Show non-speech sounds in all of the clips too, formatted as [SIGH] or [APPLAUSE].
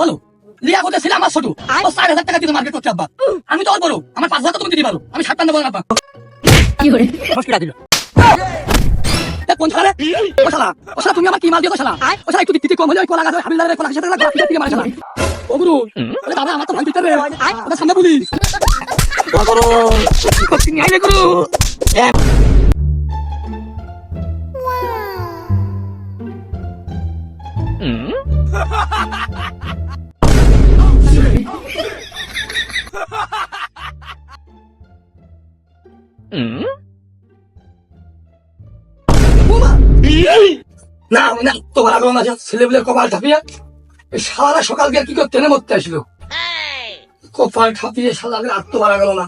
বলো লিয়া ছিল আমার ছোট। চার হাজার টাকা দিতে মার্কেট করতে আব্বা। আমি তো বড়। আমার পাঁচ হাজার তুমি দিতে পারো। আমি সাতটা নেব না আব্বা। হসপিটাল দিল এ, কোন শালা? রে? ও শালা, ও শালা, তুমি আমার কি মাল দিও তো শালা? ও শালা, একটু দিতে কম হলে ওই কলা গাছ, হাবিলদারের কলা গাছের লাগা, দিকে মারে শালা। ও গুরু, আরে বাবা, আমার তো ভাই পিটার রে। ওটা সামনে পুলিশ। ও গুরু, নিয়ে আয় গুরু। না না তোমার আগে না সকাল গিয়ে কি করতে মরতে আসলো কপাল ঠাপিয়ে সারা আর তো গেল না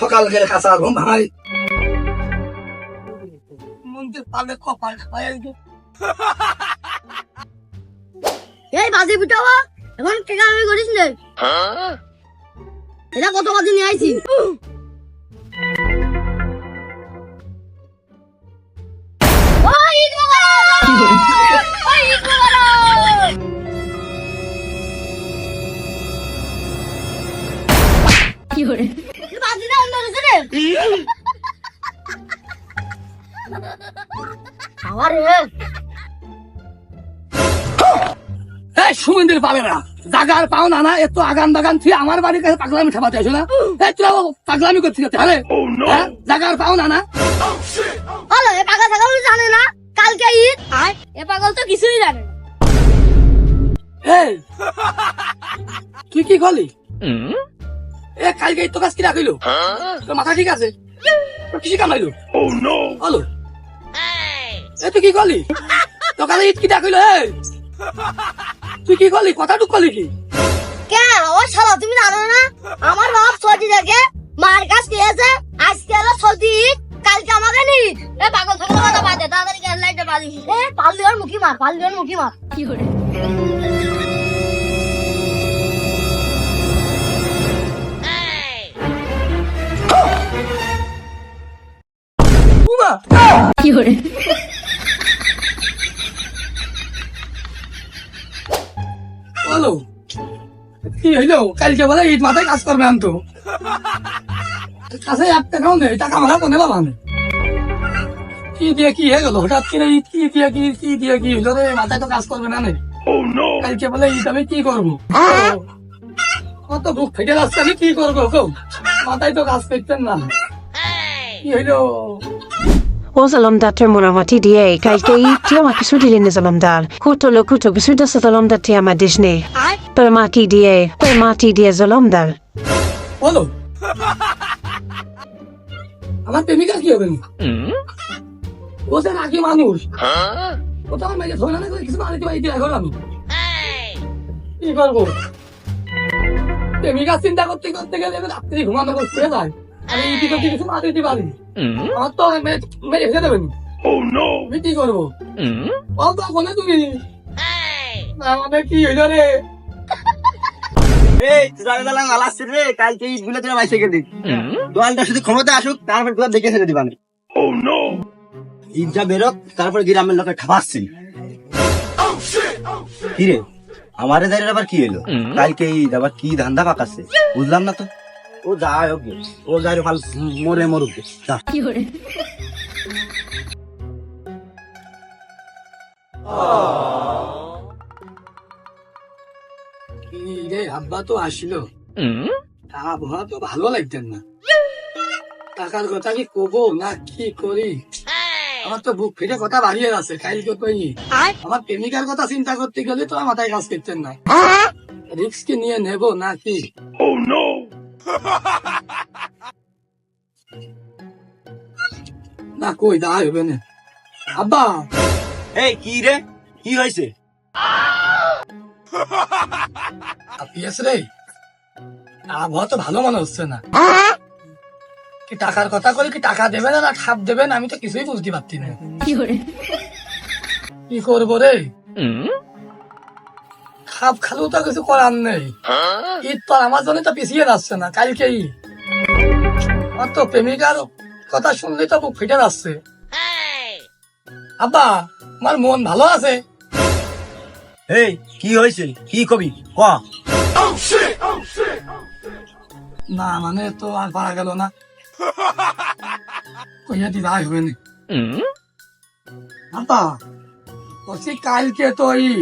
সকাল গেলে কাঁচা ঘুম ভাঙাই মন্দির পালে কপাল ঠাপাই এই বাজি পিটাবা এখন টেকা আমি করিস নে। এটা কত বাজি নিয়ে আইছি? পাবে না জাগার পাও না না এত আগান বাগান তুই আমার বাড়ির কাছে পাগলামি ঠাপাতে আসো না? এই তুই আবার পাগলামি করছিস তাহলে হ্যাঁ? জাগার পাও না না? হলো এ পাগল ছাগল জানে না? কালকে ঈদ। আর এ পাগল তো কিছুই জানে না। এই তুই কি করলি এ কালকে তো কাজ কি রাখিল তোর মাথা ঠিক আছে? তোর কিসে কামাইলো? হলো এ তুই কি করলি তোর কাছে ঈদ কি ডাকিল এই তুই কি করলি? কথা টুক করলি কি? কে? ও শালা তুমি জানো না? আমার বাপ সর্দি থাকে মার কাছ খেয়েছে আজকে হলো সর্দি কালকে আমাকে নি। এ পাগল ছাগল কথা বাদ দে তাড়াতাড়ি গ্যাস লাইটে বাজি। এ পাল্লি ওর মুখি মার পাল্লি ওর মুখি মার। কি করে কি করে কালকে বলে ঈদ মাথায় কাজ করবে আনতো। কাছে এক টাকাও নেই টাকা মারা কোনে বাবা। আমি কি দিয়ে কি হয়ে গেল? হঠাৎ করে ঈদ কি দিয়ে কি কি দিয়ে কি হইল রে? মাথায় তো কাজ করবে না নে। কালকে বলে ঈদ আমি কি করব? কত বুক ফেটে যাচ্ছে, আমি কি করব কেউ মাথায় তো কাজ করতেন না। কি হইল? O zalamdatar murawati die, kai ke i tia ma kisudi lin zalamdar. Kuto lo kuto bisuda sa zalamdar tia ma disney. R Per mati die, per mati die zalamdar. বলো আমার প্রেমিকা কি হবে ও যে নাকি মানুষ ও তো আমার মেয়েকে ধরে না কিছু বাড়িতে বাড়িতে এখন আমি কি করব প্রেমিকা চিন্তা করতে করতে গেলে রাত্রি ঘুমানো করতে যায় করতে কিছু দিতে পারি আমার তো মেরে মেরে ফেলে দেবেন। আমি কি করব? বল কোনে তুমি আমাদের কি হইল রে? এই তোরা দালাং আলাসির রে কালকে ঈদগুলো তোরা বাইসে গেলি। দোয়ালটা শুধু ক্ষমতা আসুক তারপর তোরা দেখে ছেড়ে দিবানি ঈদ যা বেরোক তারপর গ্রামের লোকে খাবাসছি কি রে? আমারে দাঁড়িয়ে আবার কি এলো কালকে ঈদ আবার কি ধান্দা পাকাচ্ছে? বুঝলাম না তো। ও যাই হোক ও যাই ভালো মরে মরুক গে। যা। কি করে? রে আব্বা তো আসলো। আবহাওয়া তো ভালো লাগতেন না। টাকার কথা কি কবো না কি করি? আমার তো বুক ফেটে কথা বাড়িয়ে আছে কালকে কই আর? আমার প্রেমিকার কথা চিন্তা করতে গেলে তো আমার মাথায় কাজ করতেন না। রিক্স কি নিয়ে নেব না কি? না [LAUGHS] কই দা হবে না আব্বা! এই কি রে? কি হয়েছে রে? আবহাওয়া তো ভালো মনে হচ্ছে না। কি টাকার কথা করে কি টাকা দেবেন না খাপ দেবেন? আমি তো কিছুই বুঝতে পারছি না। কি করে? কি করব রে? খাপ খালেও তো কিছু করার নেই। ঈদ তো আমার জন্য তো পিছিয়ে যাচ্ছে না কালকে ঈদ আমার তো প্রেমিকার কথা শুনলে তো বুক ফেটে যাচ্ছে। আব্বা আমার মন ভালো আছে। এই কি হয়েছে? কি কবি? ক। না মানে তো আর পারা গেল না। কইয়া দিদা হবে না। আব্বা কালকে তো এই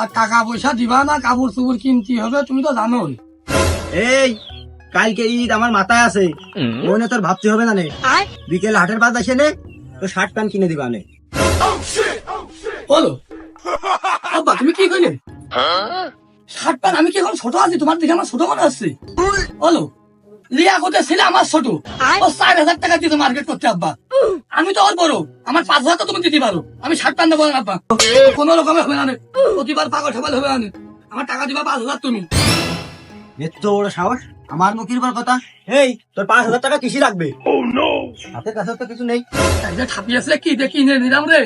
আর টাকা পয়সা দিবা না কাপড় চুপড় কিনতে হবে তুমি তো জানোই। এই কালকে ঈদ আমার মাথায় আছে। মনে তোর ভাবতে হবে না নে। বিকেল হাটের বাদ আসে নে তো শার্ট প্যান্ট কিনে দিবা নে। বলো। আব্বা তুমি কি কইলে? শার্ট প্যান্ট আমি কি এখন ছোট আছি? তোমার দিকে আমার ছোট মনে আসছে বলো। লিয়া কোথায়? ছেলে আমার ছোট। ও চার হাজার টাকা দিতে মার্কেট করতে আব্বা। আমি তো ওর বড়। আমার পাঁচ হাজার তুমি দিতে পারো। আমি শার্ট প্যান্ট দেবো না আব্বা কোনো রকমে হবে না প্রতিবার পাগল হবে না আমার টাকা দিবা পাঁচ হাজার তুমি। এত বড় সাহস? আমার মুখের উপর কথা? এই তোর পাঁচ হাজার টাকা কিসি লাগবে? হাতের কাছে তো কিছু নেই। যে ছাপিয়েছে কি দেখি নিলাম রে।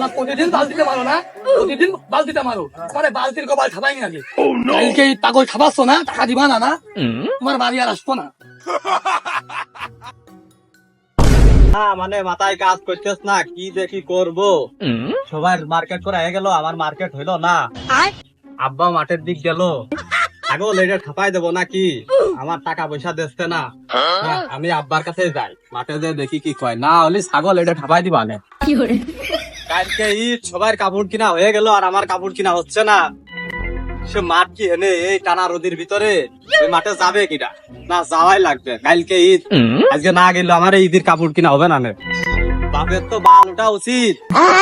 না, প্রতিদিন বালতিতে মারো না। প্রতিদিন বালতিতে মারো। মানে বালতির কপাল খাবাই নাকি কালকে পাগল খাবাচ্ছ না টাকা দিবা না না? তোমার বাড়ি আর আসব না। হ্যাঁ মানে মাথায় কাজ করতেছ না কি দেখি করব? সবার মার্কেট করা হয়ে গেল আমার মার্কেট হইল না। আব্বা মাঠের দিক গেল। ছাগল এটা ঠাপাই দেবো নাকি? আমার টাকা পয়সা দিচ্ছে না। হ্যাঁ, আমি আব্বার কাছে যাই। মাঠে যে দেখি কি কয়। না হলে ছাগল এটা ঠাপাই দিবা নে। কালকে ঈদ সবার কাপড় কিনা হয়ে গেল আর আমার কাপড় কিনা হচ্ছে না। সে মাঠ কি এনে এই টানা রোদের ভিতরে? ওই মাঠে যাবে কিনা না যাওয়াই লাগবে। কালকে ঈদ। আজকে না গেলে আমার এই ঈদের কাপড় কিনা হবে না নে। বাপের তো বাল ওঠা উচিত।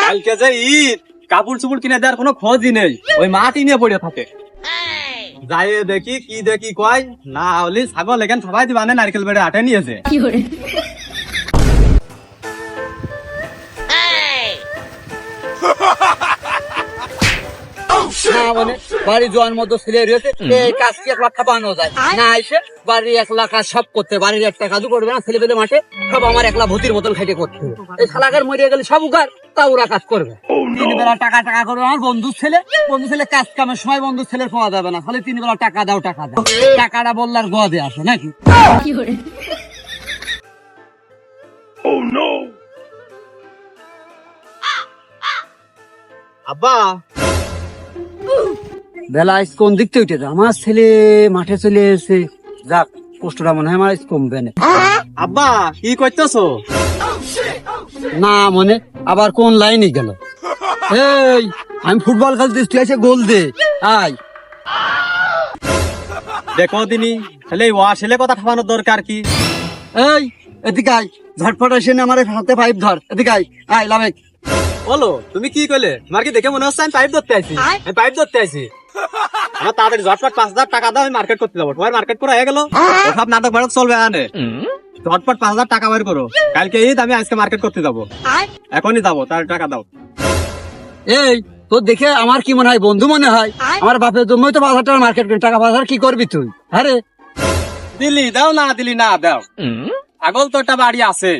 কালকে যে ঈদ কাপড় চুপড় কিনে দেওয়ার কোনো খোঁজই নেই। ওই মাটি নিয়ে পড়ে থাকে। যাই দেখি, কি দেখি কয়? না হলে ছাগল এখানে সবাই দিবা না নারকেল বেড়ে আটে নিয়েছে না মানে বাড়ি জোয়ার মতো ছেলে রয়েছে এই কাজ কি এক লাখ যায়? না এসে বাড়ি এক কাজ সব করতে বাড়ির একটা কাজও করবে না ছেলে পেলে মাঠে সব আমার একলা ভূতির মতন খেটে করতে এই শালাকার মরিয়া গেলে সব উগার তা ওরা কাজ করবে। তিন বেলা টাকা টাকা করবে আমার বন্ধুর ছেলে বন্ধু ছেলে কাজ কামের সময় বন্ধুর ছেলের পাওয়া যাবে না খালি তিন বেলা টাকা দাও টাকা দাও। টাকাটা বললে আর গোয়া দিয়ে আসে নাকি? আব্বা বেলা আজ কোন দিক থেকে আমার ছেলে মাঠে চলে এসে যাক কষ্টটা মনে হয় আমার আজ কমবে না। আব্বা কি করতেছো? না মনে আবার কোন লাইনে গেল? এই আমি ফুটবল খেলতে তুই এসে গোল দে। আয়। দেখো দিনি তাহলে ওয়া ছেলে কথা ঠাপানোর দরকার কি? এই এদিকে আয়। ঝটপট এসে আমার হাতে পাইপ ধর। এদিকে আয়। আয় লামেক। বলো তুমি কি কইলে? তোমার কি দেখে মনে হচ্ছে আমি পাইপ ধরতে আইছি? আমি পাইপ ধরতে আইছি। আমার তাড়াতাড়ি ঝটপট পাঁচ হাজার টাকা দাও আমি মার্কেট করতে যাব। তোমার মার্কেট করা হয়ে গেল? সব নাটক চলবে আনে। ঝটপট পাঁচ হাজার টাকা বের করো। কালকে ঈদ আমি আজকে মার্কেট করতে যাব। এখনই যাব তার টাকা দাও। এই তোর দেখে আমার কি মনে হয়? বন্ধু মনে হয়? আমার বাপের জন্যই তো পাঁচ হাজার টাকা মার্কেট করি। টাকা পাঁচ হাজার কি করবি তুই? আরে। দিলি দাও না দিলি না দাও। ছাগল তো একটা বাড়ি আছে।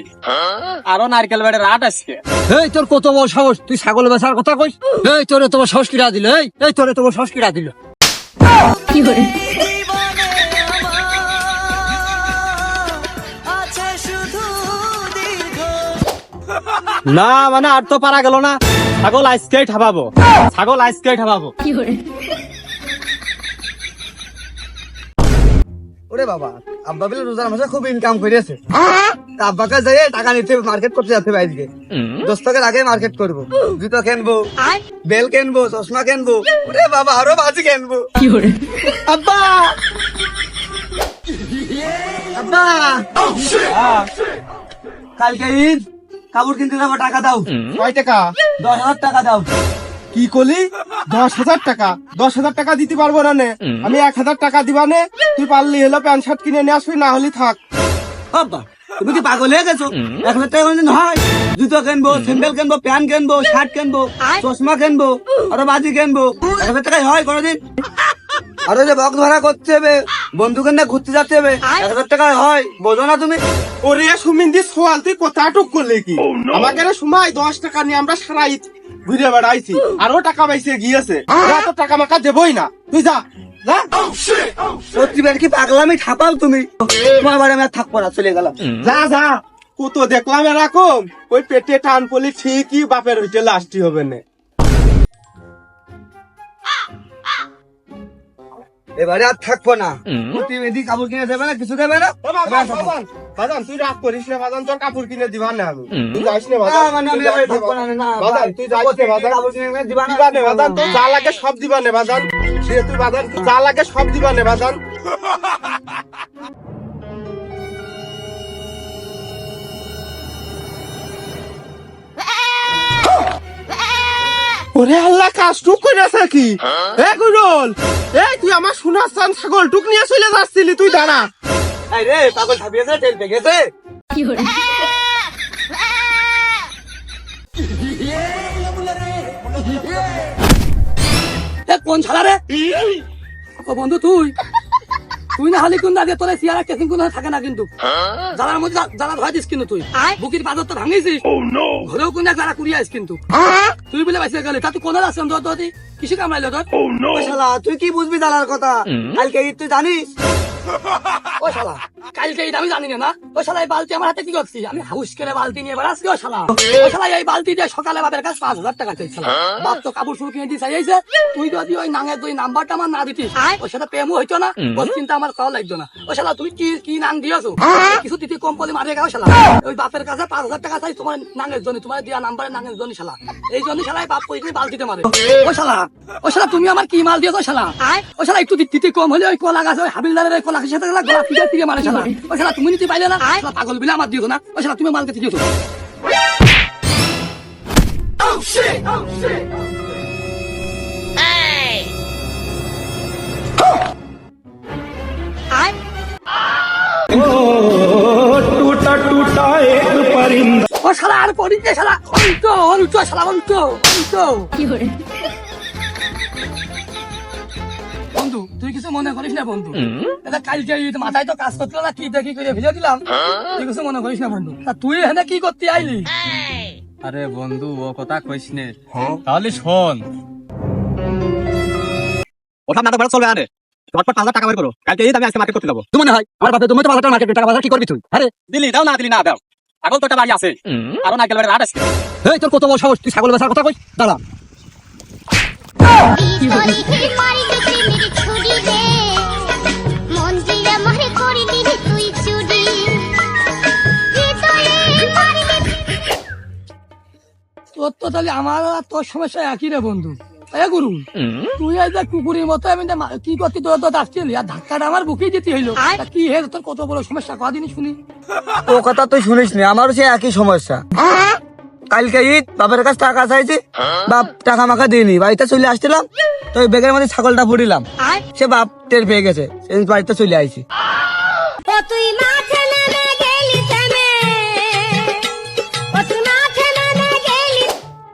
আরও নারকেল বেড়ে রাট আজকে এই তোর কত বড় সাহস? তুই ছাগল বেচার কথা কইস? এই তোরে তোমার সাহস কিরা দিল? এই এই তোরে তোমার সাহস কিরা দিল? না মানে আর তো পারা গেল না। ছাগল আজকেই ঠাপাবো। ছাগল আইসকেই ঠাবাবো কি ঠাপাবো ওরে বাবা আব্বা বলে রোজার মাসে খুব ইনকাম করেছে আব্বাকে যাই টাকা নিতে মার্কেট করতে যাচ্ছে বাইরে দশ টাকার আগে মার্কেট করব জুতো কিনবো বেল কিনবো চশমা কিনবো ওরে বাবা আরও বাজি কিনবো। আব্বা! আব্বা! কালকে ঈদ কাপড় কিনতে যাব টাকা দাও। কয় টাকা? দশ হাজার টাকা দাও। কি করলি দশ হাজার টাকা। দশ হাজার টাকা দিতে পারব না নে। আমি এক হাজার টাকা দিবা নে। তুই পারলি হলো প্যান্ট শার্ট কিনে নিয়ে আসবি না হলে থাক। আব্বা তুমি কি পাগল হয়ে গেছো? এক হাজার টাকা কোনদিন হয়? জুতো কিনবো স্যান্ডেল কিনবো প্যান্ট কিনবো শার্ট কিনবো চশমা কিনবো আরও বাজি কিনবো। এক হাজার টাকায় হয় কোনোদিন? আরও যে বক ধরা করতে হবে বন্ধুকে নিয়ে ঘুরতে যেতে হবে এক হাজার টাকায় হয় বোঝো না তুমি। ওরে সুমিন্দি সোয়াল তুই কোথা টুক করলে কি? আমাকে রে সময় দশ টাকা নিয়ে আমরা সারা ঈদ ঘুরে বেড়াইছি। আরও টাকা পাইছে গিয়েছে তো টাকা মাকা দেবই না। তুই যা যা। সত্যি কি পাগলামি তুমি? তোমার বাড়ি আমি আর থাকব না চলে গেলাম। যা যা। কত দেখলাম এরকম ওই পেটে টান পলি ঠিকই বাপের হইতে লাস্টি হবে না। এবারে আর থাকব না। প্রতিবেদী কাপড় কিনে দেবে না কিছু দেবে না? বাজান, তুই রাগ করিস না তোর কাপড় কিনে দিবা না আমি। তুই যাইস না মানে তুই যাইস না, দিবা না? তোর যা লাগে সব দিবা নে তুই যা লাগে সব দিবা নে ওরে আল্লাহ কাজ টুক কইরাছে কি? এ গুরুল! এই তুই আমার সোনার চান ছাগল টুক নিয়ে চলে যাচ্ছিলি তুই দাঁড়া। এই রে পাগল ছাপিয়েছে তেল পেকেছে এ কোন ছাড়া রে? ও বন্ধু তুই? তুই না হলে কিন্তু আগে তোরা সিয়ারা কেসিং কোনো থাকে না কিন্তু। জ্বালার মধ্যে জ্বা- জ্বালা দিস কিন্তু তুই। বুকির বাজার তো ভাঙিছিস ঘরেও কোনো এক জ্বালা কুড়িয়ে আইস কিন্তু। তুই বলে বাইসে গেলে। তা তুই কোন আসছেন তোর তোর? কিসে কামড়াইলো তোর? ও শালা তুই কি বুঝবি দালার কথা? কালকে তুই জানিস? [LAUGHS] ও শালা কালকে এই আমি জানি না ও শালা এই বালতি আমার হাতে কি করছিস? আমি হাউস করে বালতি নিয়ে বেড়াচ্ছি ও শালা। ও শালা। এই বালতি দিয়ে সকালে বাপের কাছে পাঁচ হাজার টাকা চাইছিল বাপ তো কাপড় শুরু কিনে দিয়ে চাইছে তুই যদি ওই নাঙের দুই নাম্বারটা আমার না দিতিস ওর সাথে প্রেমও হইতো না ওর চিন্তা আমার খাওয়া লাগতো না। ও শালা তুমি কি কি নাং দিয়েছ? কিছু দিতে কম বলে মারে গেও শালা। ওই বাপের কাছে পাঁচ হাজার টাকা চাই তোমার নাঙের জন্য তোমার দিয়া নাম্বারের নাঙের জন্য শালা। এই জন্য শালা বাপ পয়সা বালতিতে মারে। ও শালা ও শালা তুমি আমার কি মাল দিয়েছ শালা? ও শালা একটু দিতে কম হলে ওই কলা গাছ ওই হাবিলদারের কলা গাছের সাথে গলা ফিরে মারে শালা ও শালা তুমি নিতে পাইলে না? শালা পাগল বিলে আমার দিয়েছ না। ও শালা তুমি মালকে দিয়েছ ও শালা আর পড়ি শালা। উল্টো উল্টো শালা উল্টো উল্টো বন্ধু তুই কিছু মনে করিস না বন্ধু। এটা কালকে মাথায় তো কাজ করছিল না কি দেখি করে ভেজে দিলাম। তুই কিছু মনে করিস না বন্ধু। তা তুই এখানে কি করতে আইলি? আরে বন্ধু ও কথা কইস নে। তাহলে শোন। ওটা নাটক ভাড়া চলবে আরে। তোমার পাঁচ হাজার টাকা বের করো। কালকে ঈদ আমি আজকে মার্কেট করতে যাব। তুমি মনে হয় আমার বাপে তুমি তো বাজার মার্কেট টাকা বাজার কি করবি তুই? আরে দিলি দাও না দিলি না দাও। আগল তো বাড়ি আছে। আরও না গেলে আট আজকে তোর কত বড় সাহস? তুই ছাগল বেচার কথা কই দাঁড়া। তোর তো তাহলে আমার আর তোর সমস্যা একই রে বন্ধু। এ গুরু তুই এই যে কুকুরের মতো আমি কি করতি তোর তো আসছিলি আর ধাক্কাটা আমার বুকেই যেতে হইল। কি হে তোর কত বড় সমস্যা? কদিনই শুনি। ও কথা তুই শুনিস নি আমারও সে একই সমস্যা। কালকে ঈদ বাপের কাছে টাকা চাইছি বাপ টাকা মাখা দিইনি বাড়িতে চলে আসছিলাম তো ওই বেগের মধ্যে ছাগলটা ফুটিলাম সে বাপ টের পেয়ে গেছে বাড়িতে চলে আইছি।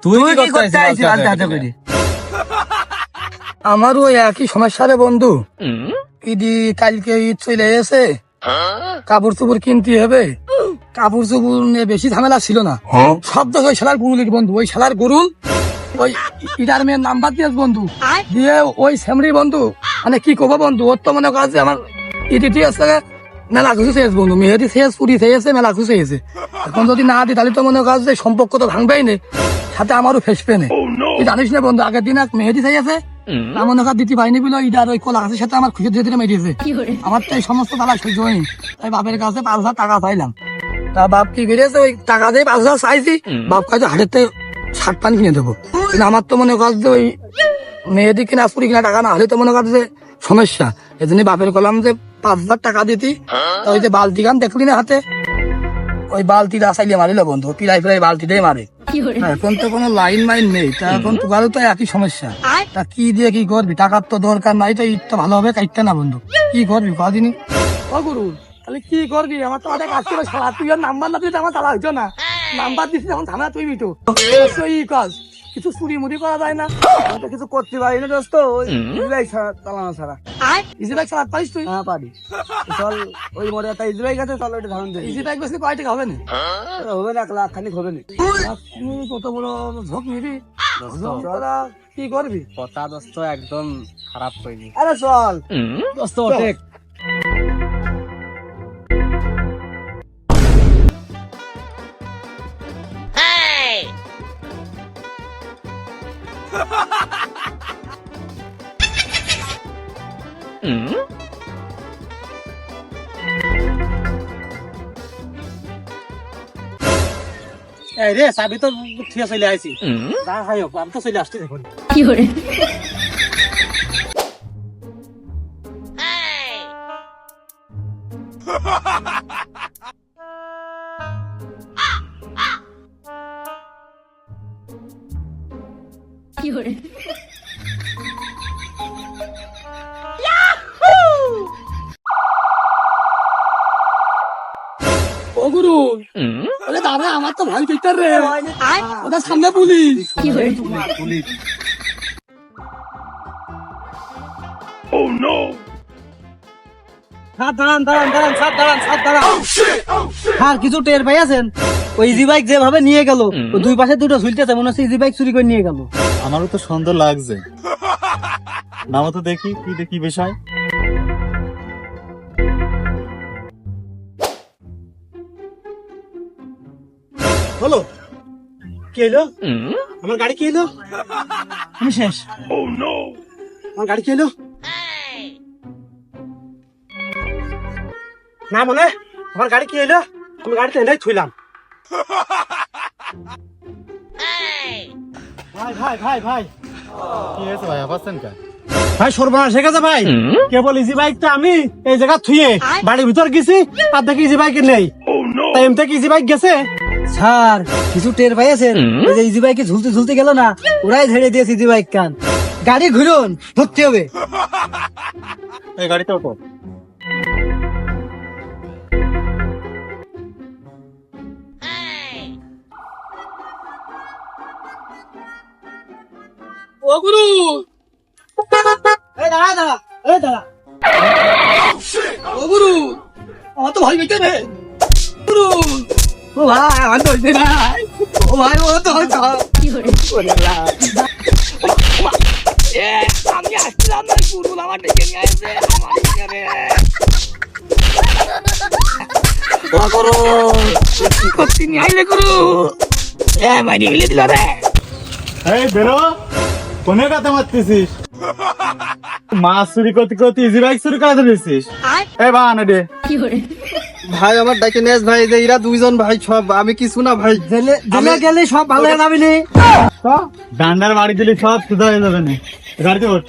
তুই কি করতে আইছিস? হাতে করে আমারও ওই একই সমস্যা রে বন্ধু। ইদি কালকে ঈদ চলে এসে কাপড় চোপড় কিনতে হবে। কাপড় চোপড় নিয়ে বেশি ঝামেলা ছিল না। সব তো ওই শালার গুরুলের বন্ধু ওই শালার গুরুল ওই ইটার মেয়ের নাম্বার দিয়েছ বন্ধু দিয়ে ওই সেমরি বন্ধু। মানে কি করব বন্ধু ওর তো মনে করা যে আমার ইটি আছে মেলা খুশি শেষ বন্ধু মেহেদি শেষ পুরি শেষ মেলা খুশি হয়েছে। এখন যদি না দিই তাহলে তো মনে করা যে সম্পর্ক তো ভাঙবেই না সাথে আমারও ফেস পেনে তুই জানিস না বন্ধু আগের দিন এক মেহেদি চাই আছে? আমার নৌকা দিতে পাইনি বলে ইডার ওই কলা গাছের সাথে আমার খুশি ধীরে ধীরে মেরিয়েছে আমার তো এই সমস্ত তারা সহ্য হয়নি তাই বাপের কাছে পাঁচ হাজার টাকা পাইলাম তা বাপ কি করেছে ওই টাকা দিয়ে পাঁচ হাজার চাইছি বাপ কাছে হাটেতে শার্ট প্যান্ট কিনে দেবো। কিন্তু আমার তো মনে কর যে ওই মেয়েদি কিনা পুরি কিনা টাকা না হলে তো মনে কর যে সমস্যা। এই জন্য বাপের কলাম যে পাঁচ হাজার টাকা দিতি। তা ওই যে বালতি গান দেখলি না হাতে? ওই বালতিটা চাইলে মারিল বন্ধু পিলাই পিলাই বালতিটাই মারে। এখন তো কোনো লাইন মাইন নেই তা এখন তোমারও তো একই সমস্যা। তা কি দিয়ে কি করবি? টাকার তো দরকার নাই তো ঈদ তো ভালো হবে কাইটটা না বন্ধু। কি করবি কদিনই? ও গুরু। তাহলে কি করবি? আমার তো অনেক কাজ করে সারা তুই আর নাম্বার না দিতে আমার হইতো না। নাম্বার দিছিস এখন ঝামেলা তুই মিটো। অবশ্যই কাজ কিছু চুরি মুড়ি করা যায় না। তো কিছু করতে পারি না দোস্ত। চালানো ছাড়া। চালাতে পারিস তুই? হ্যাঁ পারি। চল ওই মরে একটা ইজরাইল গেছে চল ওইটা ধারণ দেয় ইজি বাইক বেশি কয় টাকা হবে না? হবে না এক লাখ খানিক হবে না। তুই কত বড় ঝোঁক নিবি? কি করবি? কথা দোস্ত একদম খারাপ আরে চল। দোস্ত রে চাবি তো ঠিক চলে আইছি। যা হোক আমি তো চলে আসছি দেখুন। ও গুরু। আরে দাদা আমার তো ভয় পেটার রে? ওদের সামনে পুলিশ। সাত দাঁড়ান দাঁড়ান দাঁড়ান সাত দাঁড়ান সাত দাঁড়ান আর কিছু টের পাই আছেন ওই ইজি বাইক যেভাবে নিয়ে গেল দুই পাশে দুটো ঝুলতেছে মনে হচ্ছে ইজি বাইক চুরি করে নিয়ে গেল। আমারও তো সুন্দর লাগছে। নামো তো দেখি কি দেখি বিষয়? হলো? কি এলো? আমার গাড়ি কি এলো? আমি শেষ। আমার গাড়ি কি এলো? না মনে আমার গাড়ি কি এলো? আমি গাড়িতে এনেই থুইলাম। ভাই ভাই ভাই ভাই। কি হয়েছে ভাই? আবাসেন কা ভাই সর্বনাশ হয়ে গেছে ভাই। কেবল ইজি বাইকটা আমি এই জায়গা থুয়ে বাড়ির ভিতর গেছি আর দেখি ইজি বাইক নেই। তাই এমনি থেকে ইজি বাইক গেছে? স্যার কিছু টের পাইয়েছেন? এই যে ইজি বাইকে ঝুলতে ঝুলতে গেল না ওরাই ঝেড়ে দিয়েছে ইজি বাইক কান। গাড়ি ঘুরুন ধরতে হবে। এই গাড়িতে ওঠো। ও গুরু! এই দাঁড়া দাঁড়া এই দাঁড়া। ও গুরু! আমার তো ভয় রে গুরু! ও ভাই আমার তো হইছে নাই ও ভাই ও তো হইছে এ, আমি আসছিলাম না গুরু আমার ডেকে নিয়ে আসছে আমার এখানে ও কি করতে নিয়ে আইলে গুরু এ মাইনে গেলে দিল রে এই বেরো। কোনে কথা মারতেছিস? মাছ চুরি করতে করতে ইজি বাইক চুরি করে ধরেছিস এই বা আনে দে। ভাই আমার ডাকে নেস ভাই যে এরা দুইজন ভাই সব আমি কিছু না ভাই। জেলে জেলে গেলে সব ভালো হয়ে যাবি নি। ডান্ডার বাড়ি দিলে সব সুধা হয়ে যাবে না। গাড়িতে ওঠ